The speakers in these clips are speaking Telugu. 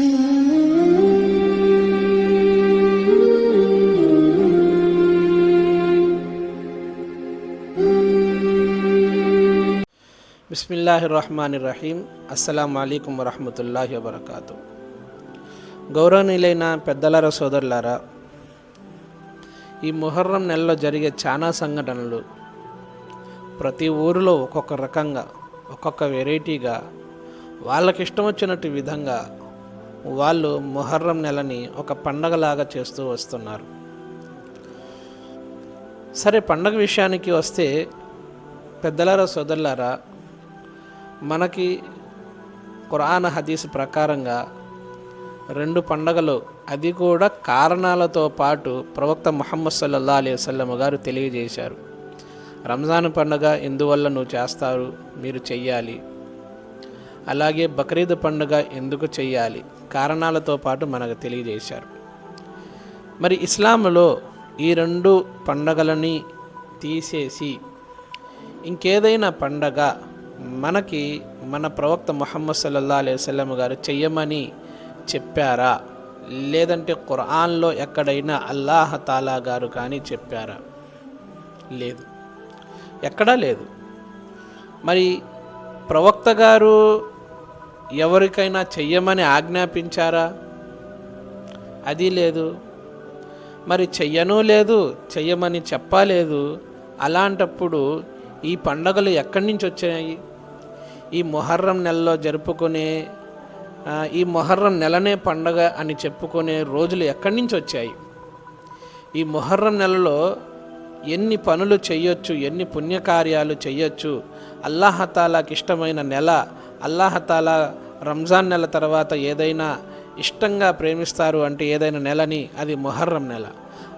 బిస్మిల్లాహి రహమాని రహీం అస్సలం అయికం వరహమతుల్లాహి వబర్కాతు. గౌరవనీయులైన పెద్దలారా సోదరులారా ఈ ముహర్రం నెలలో జరిగే చాలా సంఘటనలు ప్రతి ఊరిలో ఒక్కొక్క రకంగా ఒక్కొక్క వెరైటీగా వాళ్ళకి ఇష్టం వచ్చినట్టు విధంగా వాళ్ళు ముహర్రం నెలని ఒక పండగలాగా చేస్తూ వస్తున్నారు. సరే పండగ విషయానికి వస్తే పెద్దలారా సోదరులారా మనకి ఖురాన్ హదీస్ ప్రకారంగా రెండు పండగలు అది కూడా కారణాలతో పాటు ప్రవక్త ముహమ్మద్ సల్లల్లా అలీ వసల్లం గారు తెలియజేశారు. రంజాన్ పండుగ ఎందువల్ల నువ్వు చేస్తారు మీరు చెయ్యాలి. అలాగే బక్రీద్ పండుగ ఎందుకు చేయాలి? కారణాలతో పాటు మనకు తెలియజేశారు. మరి ఇస్లాంలో ఈ రెండు పండగలని తీసేసి ఇంకేదైనా పండగ మనకి మన ప్రవక్త ముహమ్మద్ సల్లల్లా అలైహి వసల్లం గారు చెయ్యమని చెప్పారా? లేదంటే ఖురాన్లో ఎక్కడైనా అల్లాహ్ తాలా గారు కానీ చెప్పారా? లేదు. ఎక్కడా లేదు. మరి ప్రవక్త గారు ఎవరికైనా చెయ్యమని ఆజ్ఞాపించారా? అది లేదు. మరి చెయ్యను లేదు చెయ్యమని చెప్పలేదు అలాంటప్పుడు ఈ పండగలు ఎక్కడి నుంచి వచ్చాయి? ఈ మొహర్రం నెలలో జరుపుకునే ఈ మొహర్రం నెలనే పండగ అని చెప్పుకునే రోజులు ఎక్కడి నుంచి వచ్చాయి? ఈ మొహర్రం నెలలో ఎన్ని పనులు చేయొచ్చు ఎన్ని పుణ్యకార్యాలు చేయొచ్చు అల్లాహతాలాకి ఇష్టమైన నెల అల్లాహతాలా రంజాన్ నెల తర్వాత ఏదైనా ఇష్టంగా ప్రేమిస్తారు అంటే ఏదైనా నెలని అది మొహర్రం నెల.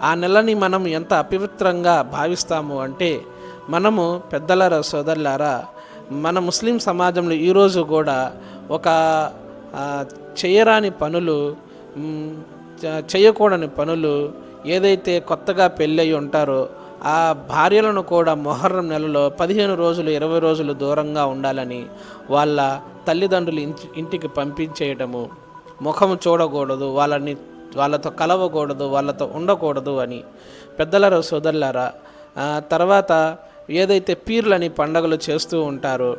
ఆ నెలని మనం ఎంత అపవిత్రంగా భావిస్తాము అంటే మనము పెద్దలారా సోదరులారా మన ముస్లిం సమాజంలో ఈరోజు కూడా ఒక చేయరాని పనులు చేయకూడని పనులు ఏదైతే కొత్తగా పెళ్ళయి ఉంటారో ఆ భార్యలను కూడా మొహర్రం నెలలో పదిహేను రోజులు ఇరవై రోజులు దూరంగా ఉండాలని వాళ్ళ తల్లిదండ్రులు ఇంటి ఇంటికి పంపించేయటము. ముఖం చూడకూడదు వాళ్ళని వాళ్ళతో కలవకూడదు వాళ్ళతో ఉండకూడదు అని. పెద్దలరా సోదరులారా తర్వాత ఏదైతే పీర్లని పండగలు చేస్తూ ఉంటారో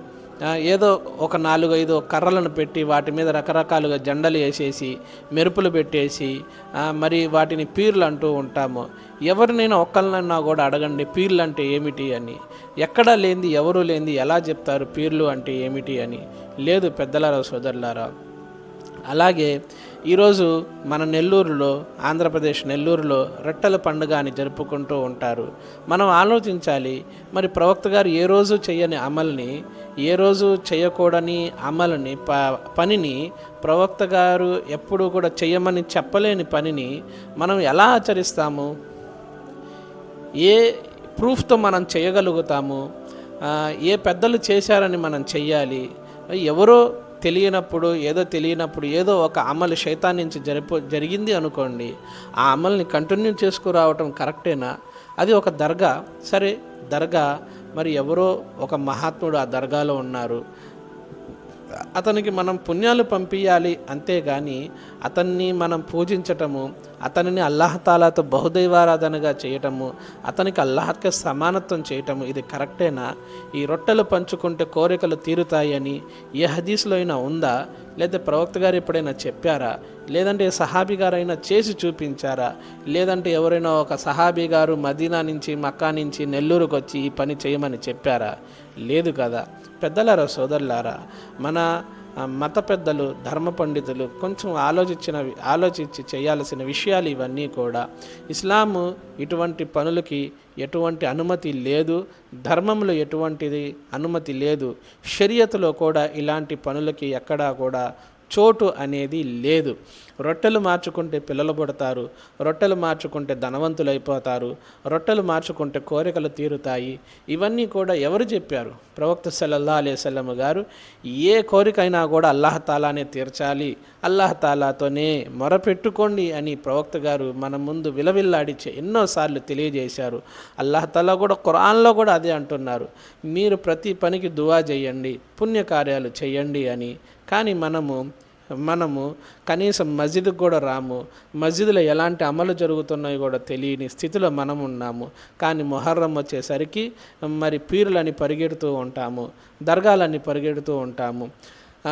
ఏదో ఒక నాలుగు ఐదు కర్రలను పెట్టి వాటి మీద రకరకాలుగా జెండలు వేసేసి మెరుపులు పెట్టేసి మరి వాటిని పీర్లు అంటూ ఉంటాము. ఎవరినైనా ఒక్కరినైనా కూడా అడగండి పీర్లు అంటే ఏమిటి అని. ఎక్కడా లేనిది ఎవరు లేనిది ఎలా చెప్తారు పీర్లు అంటే ఏమిటి అని. లేదు పెద్దలారా సోదరులారా అలాగే ఈరోజు మన నెల్లూరులో ఆంధ్రప్రదేశ్ నెల్లూరులో రొట్టెల పండుగ అని జరుపుకుంటూ ఉంటారు. మనం ఆలోచించాలి మరి ప్రవక్త గారు ఏ రోజు చేయని అమల్ని ఏ రోజు చేయకూడని అమలుని ప పనిని ప్రవక్త గారు ఎప్పుడూ కూడా చేయమని చెప్పలేని పనిని మనం ఎలా ఆచరిస్తాము? ఏ ప్రూఫ్తో మనం చేయగలుగుతాము? ఏ పెద్దలు చేశారని మనం చెయ్యాలి? ఎవరో తెలియనప్పుడు ఏదో తెలియనప్పుడు ఏదో ఒక అమలు శైతాన్ నుంచి జరిపో జరిగింది అనుకోండి ఆ అమల్ని కంటిన్యూ చేసుకురావటం కరెక్టేనా? అది ఒక దర్గా. సరే దర్గా మరి ఎవరో ఒక మహాత్ముడు ఆ దర్గాలో ఉన్నారు. అతనికి మనం పుణ్యాలు పంపించాలి అంతేగాని అతన్ని మనం పూజించటము అతనిని అల్లాహతాలాతో బహుదైవారాధనగా చేయటము అతనికి అల్లాహకి సమానత్వం చేయటము ఇది కరెక్టేనా? ఈ రొట్టెలు పంచుకుంటే కోరికలు తీరుతాయని ఏ హదీస్లో అయినా ఉందా? లేదా ప్రవక్త గారు ఎప్పుడైనా చెప్పారా? లేదంటే సహాబీ గారైనా చేసి చూపించారా? లేదంటే ఎవరైనా ఒక సహాబీ గారు మదీనా నుంచి మక్కా నుంచి నెల్లూరుకు వచ్చి ఈ పని చేయమని చెప్పారా? లేదు కదా. పెద్దలారా సోదరులారా మన మత పెద్దలు ధర్మ పండితులు కొంచెం ఆలోచించిన ఆలోచించి చేయాల్సిన విషయాలు ఇవన్నీ కూడా. ఇస్లాము ఇటువంటి పనులకి ఎటువంటి అనుమతి లేదు ధర్మంలో ఎటువంటిది అనుమతి లేదు. షరియత్లో కూడా ఇలాంటి పనులకి ఎక్కడా కూడా చోటు అనేది లేదు. రొట్టెలు మార్చుకుంటే పిల్లలు పుడతారు రొట్టెలు మార్చుకుంటే ధనవంతులు అయిపోతారు రొట్టెలు మార్చుకుంటే కోరికలు తీరుతాయి. ఇవన్నీ కూడా ఎవరు చెప్పారు? ప్రవక్త సల్లల్లా అలైవల్లము గారు ఏ కోరికైనా కూడా అల్లాహతాలానే తీర్చాలి అల్లాహతాలాతోనే మొరపెట్టుకోండి అని ప్రవక్త గారు మన ముందు విలవిల్లాడిచ్చే ఎన్నోసార్లు తెలియజేశారు. అల్లాహతాలా కూడా ఖురాన్లో కూడా అదే అంటున్నారు. మీరు ప్రతి పనికి దువా చేయండి పుణ్యకార్యాలు చేయండి అని కానీ మనము మనము కనీసం మస్జిద్కి కూడా రాము. మస్జిద్లో ఎలాంటి అమలు జరుగుతున్నాయో కూడా తెలియని స్థితిలో మనం ఉన్నాము. కానీ మొహర్రం వచ్చేసరికి మరి పీరులని పరిగెడుతూ ఉంటాము. దర్గాలని పరిగెడుతూ ఉంటాము.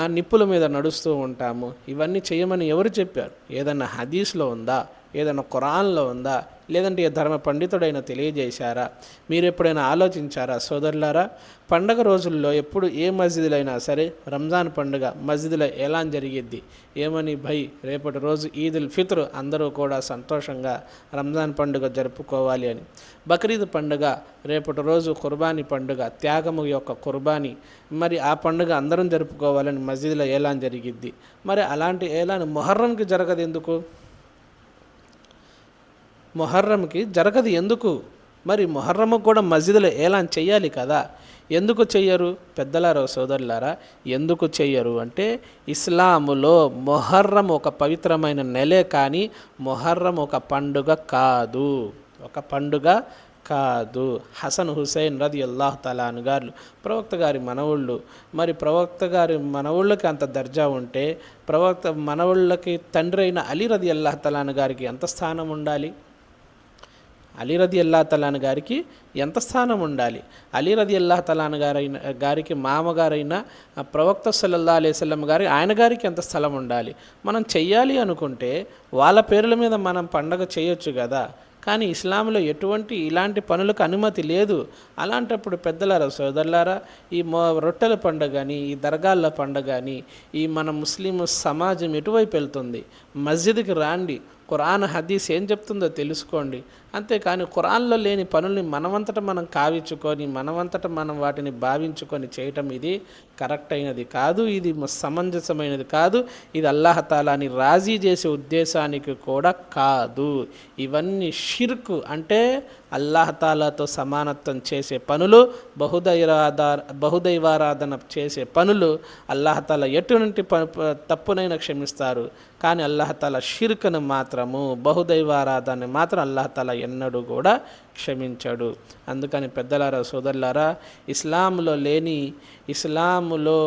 నిప్పుల మీద నడుస్తూ ఉంటాము. ఇవన్నీ చేయమని ఎవరు చెప్పారు? ఏదన్నా హదీస్లో ఉందా? ఏదైనా ఖురాన్లో ఉందా? లేదంటే ఏ ధర్మ పండితుడైనా తెలియజేశారా? మీరు ఎప్పుడైనా ఆలోచించారా సోదరులారా? పండగ రోజుల్లో ఎప్పుడు ఏ మస్జిద్లో అయినా సరే రంజాన్ పండుగ మస్జిద్లో ఎలా జరిగిద్ది? ఏమని? భయ్ రేపటి రోజు ఈద్ ఉల్ ఫిత్ర్ అందరూ కూడా సంతోషంగా రంజాన్ పండుగ జరుపుకోవాలి అని. బక్రీద్ పండుగ రేపటి రోజు కుర్బానీ పండుగ త్యాగము యొక్క కుర్బానీ. మరి ఆ పండుగ అందరం జరుపుకోవాలని మస్జిద్లో ఏలాన్ జరిగిద్ది? మరి అలాంటి ఏలాన్ మొహర్రంకి జరగదు ఎందుకు? మొహర్రంకి జరగదు ఎందుకు? మరి మొహర్రము కూడా మస్జిద్లో ఏలాన్ చెయ్యాలి కదా? ఎందుకు చెయ్యరు? పెద్దలారా సోదరులారా ఎందుకు చెయ్యరు? అంటే ఇస్లాములో మొహర్రం ఒక పవిత్రమైన నెలే కానీ మొహర్రం ఒక పండుగ కాదు. ఒక పండుగ కాదు. హసన్ హుసేన్ రది అల్లాహ్ తలాన్ గారు ప్రవక్త గారి మనవుళ్ళు. మరి ప్రవక్త గారి మనవుళ్ళకి అంత దర్జా ఉంటే ప్రవక్త మనవుళ్ళకి తండ్రి అయిన అలీ రది అల్లాహ్ తలాన్ గారికి ఎంత స్థానం ఉండాలి? అలీ రది అల్లా తలాన్ గారికి ఎంత స్థానం ఉండాలి? అలీ రది అల్లాహ్ తలాన్ గారైన గారికి మామగారైన ప్రవక్త సల్లల్లా అలైవల్లం గారి ఆయన గారికి ఎంత స్థలం ఉండాలి? మనం చెయ్యాలి అనుకుంటే వాళ్ళ పేర్ల మీద మనం పండగ చేయొచ్చు కదా. కానీ ఇస్లాంలో ఎటువంటి ఇలాంటి పనులకు అనుమతి లేదు. అలాంటప్పుడు పెద్దలారా సోదరులారా ఈ మొ రొట్టెల పండుగ కానీ ఈ దర్గాల పండుగ కానీ ఈ మన ముస్లిం సమాజం ఎటువైపు వెళ్తుంది? మస్జిద్కి రాండి. ఖురాన్ హదీస్ ఏం చెప్తుందో తెలుసుకోండి. అంతేకాని ఖురాన్లో లేని పనుల్ని మనవంతట మనం కావించుకొని మనవంతట మనం వాటిని భావించుకొని చేయటం ఇది కరెక్ట్ అయినది కాదు ఇది సమంజసమైనది కాదు ఇది అల్లాహతాలాని రాజీ చేసే ఉద్దేశానికి కూడా కాదు. ఇవన్నీ షిర్కు అంటే అల్లాహతాలాతో సమానత్వం చేసే పనులు బహుదైరాధా బహుదైవారాధన చేసే పనులు అల్లాహతాల ఎటువంటి ప- తప్పునైనా క్షమిస్తారు. కానీ అల్లహతల షిర్క్ను మాత్రము బహుదైవారాధాన్ని మాత్రం అల్లహతల ఎన్నడూ కూడా క్షమించడు. అందుకని పెద్దలారా సోదరులారా ఇస్లాంలో లేని ఇస్లాములో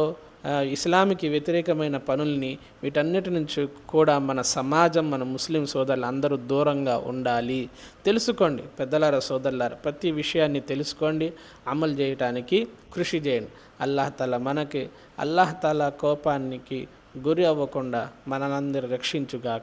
ఇస్లామికి వ్యతిరేకమైన పనుల్ని వీటన్నిటి నుంచి కూడా మన సమాజం మన ముస్లిం సోదరులు అందరూ దూరంగా ఉండాలి. తెలుసుకోండి పెద్దలారా సోదరులార ప్రతి విషయాన్ని తెలుసుకోండి అమలు చేయటానికి కృషి చేయండి. అల్లాహతాల మనకి అల్లాహతాల కోపానికి గురి అవ్వకుండా మనందరూ రక్షించుగాక.